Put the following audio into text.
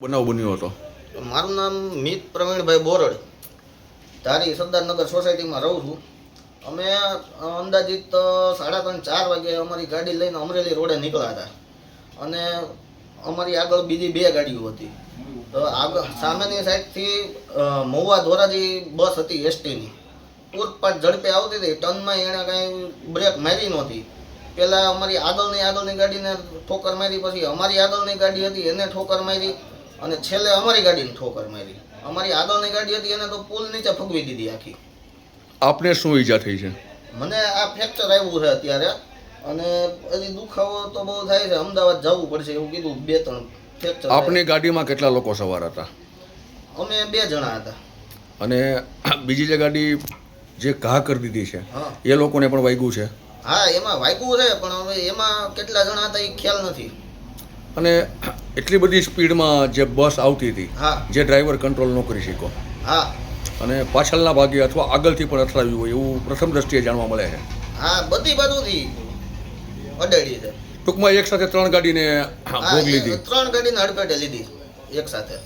બનાવ બન્યો હતો? મારું નામ મિત પ્રવીણભાઈ બોરડ. ધારી સરદારનગર સોસાયટીમાં રહું છું. અમે અંદાજિત સાડા ત્રણ, ચાર વાગે અમારી ગાડી લઈને અમરેલી રોડે નીકળ્યા હતા. અને અમારી આગળ બીજી બે ગાડીઓ હતી. તો આગળ, સામેની સાઈડથી મહુવા ધોરાજી બસ હતી એસટીની. પૂરપાટ ઝડપે આવતી હતી. ટર્નમાં એણે કાંઈ બ્રેક મારી નહોતી. પહેલાં અમારી આગળની આગળની ગાડીને ઠોકર મારી, પછી અમારી આગળની ગાડી હતી, એને ઠોકર મારી અને છેલ્લે અમારી ગાડીને ઠોકર મારી. અમારી આગળની ગાડી હતી એને તો પુલ નીચે ફગવી દીધી આખી. આપને શું ઈજા થઈ છે? મને આ ફ્રેક્ચર આવ્યું છે અત્યારે. અને હજી દુખાવો તો બહુ થાય છે. અમદાવાદ જવું પડશે એવું કીધું બે ત્રણ ફ્રેક્ચર આપની ગાડીમાં કેટલા લોકો સવાર હતા? અમે બે જણા હતા. અને બીજી જે ગાડી જે ઘા કરી દીધી છે એ લોકોને પણ વાગ્યું છે? હા એમાં વાગ્યું છે પણ હવે એમાં કેટલા જણા હતા એ ખ્યાલ નથી. અને એટલી બધી સ્પીડમાં જે બસ આવતી હતી જે ડ્રાઈવર કંટ્રોલ ન કરી શક્યો હા. અને પાછળના ભાગે અથવા આગળથી પણ અથડાવ્યું હોય એવું પ્રથમ દ્રષ્ટિએ જાણવા મળે છે. હા બધી બાજુથી અડાડી છે. ટૂંકમાં એક સાથે ત્રણ ગાડીને ભોગ લીધી ત્રણ ગાડીને હડફેટે લીધી એક સાથે.